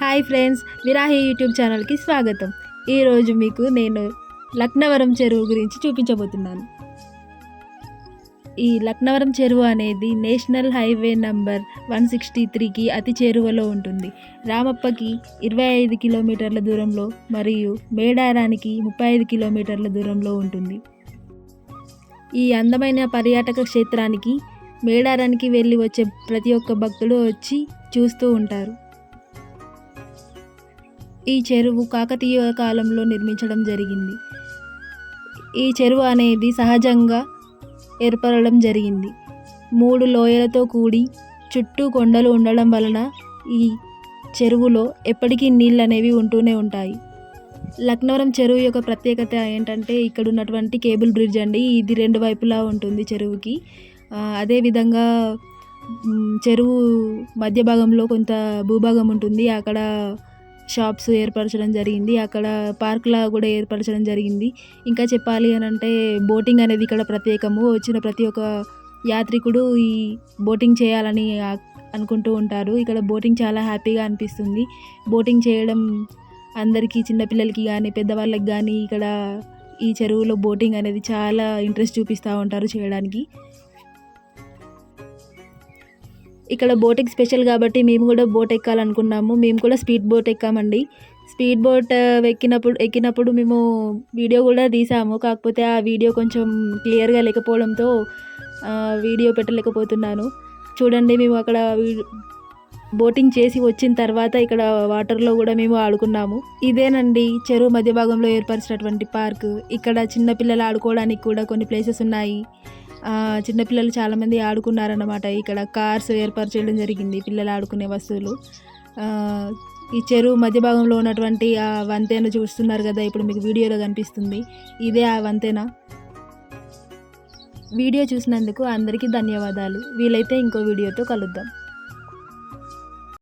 Hi friends విరాహి YouTube ఛానల్కి స్వాగతం. ఈరోజు మీకు నేను లక్నవరం చెరువు గురించి చూపించబోతున్నాను. ఈ లక్నవరం చెరువు అనేది national highway number one sixty త్రీకి అతి చేరువలో ఉంటుంది. రామప్పకి ఇరవై ఐదు కిలోమీటర్ల దూరంలో మరియు మేడారానికి ముప్పై ఐదు కిలోమీటర్ల దూరంలో ఉంటుంది. ఈ అందమైన పర్యాటక క్షేత్రానికి మేడారానికి వెళ్ళి వచ్చే ప్రతి ఒక్క భక్తుడు వచ్చి చూస్తూ ఉంటారు. ఈ చెరువు కాకతీయ కాలంలో నిర్మించడం జరిగింది. ఈ చెరువు అనేది సహజంగా ఏర్పడడం జరిగింది. మూడు లోయలతో కూడి చుట్టూ కొండలు ఉండడం వలన ఈ చెరువులో ఎప్పటికీ నీళ్ళు అనేవి ఉంటూనే ఉంటాయి. లక్నవరం చెరువు యొక్క ప్రత్యేకత ఏంటంటే ఇక్కడ ఉన్నటువంటి కేబుల్ బ్రిడ్జ్ అండి. ఇది రెండు వైపులా ఉంటుంది చెరువుకి. అదేవిధంగా చెరువు మధ్య భాగంలో కొంత భూభాగం ఉంటుంది. అక్కడ షాప్స్ ఏర్పరచడం జరిగింది. అక్కడ పార్క్లా కూడా ఏర్పరచడం జరిగింది. ఇంకా చెప్పాలి అని అంటే బోటింగ్ అనేది ఇక్కడ ప్రత్యేకము. వచ్చిన ప్రతి ఒక్క యాత్రికుడు ఈ బోటింగ్ చేయాలని అనుకుంటూ ఉంటారు. ఇక్కడ బోటింగ్ చాలా హ్యాపీగా అనిపిస్తుంది. బోటింగ్ చేయడం అందరికీ చిన్నపిల్లలకి కానీ పెద్దవాళ్ళకి కానీ ఇక్కడ ఈ చెరువులో బోటింగ్ అనేది చాలా ఇంట్రెస్ట్ చూపిస్తూ ఉంటారు చేయడానికి. ఇక్కడ బోటింగ్ స్పెషల్ కాబట్టి మేము కూడా బోట్ ఎక్కాలనుకున్నాము. మేము కూడా స్పీడ్ బోట్ ఎక్కామండి. స్పీడ్ బోట్ ఎక్కినప్పుడు ఎక్కినప్పుడు మేము వీడియో కూడా తీసాము. కాకపోతే ఆ వీడియో కొంచెం క్లియర్గా లేకపోవడంతో వీడియో పెట్టలేకపోతున్నాను. చూడండి మేము అక్కడ వీ- బోటింగ్ చేసి వచ్చిన తర్వాత ఇక్కడ వాటర్లో కూడా మేము ఆడుకున్నాము. ఇదేనండి చెరువు మధ్య భాగంలో ఏర్పరిచినటువంటి పార్క్ ఇక్కడ చిన్నపిల్లలు ఆడుకోవడానికి కూడా కొన్ని ప్లేసెస్ ఉన్నాయి. చిన్నపిల్లలు చాలామంది ఆడుకున్నారన్నమాట. ఇక్కడ కార్స్ ఏర్పరచడం జరిగింది పిల్లలు ఆడుకునే వస్తువులు. ఈ చెరువు మధ్య భాగంలో ఉన్నటువంటి ఆ వంతెన చూస్తున్నారు కదా ఇప్పుడు మీకు వీడియోలో కనిపిస్తుంది. ఇదే ఆ వంతెన. వీడియో చూసినందుకు అందరికీ ధన్యవాదాలు. వీలైతే ఇంకో వీడియోతో కలుద్దాం.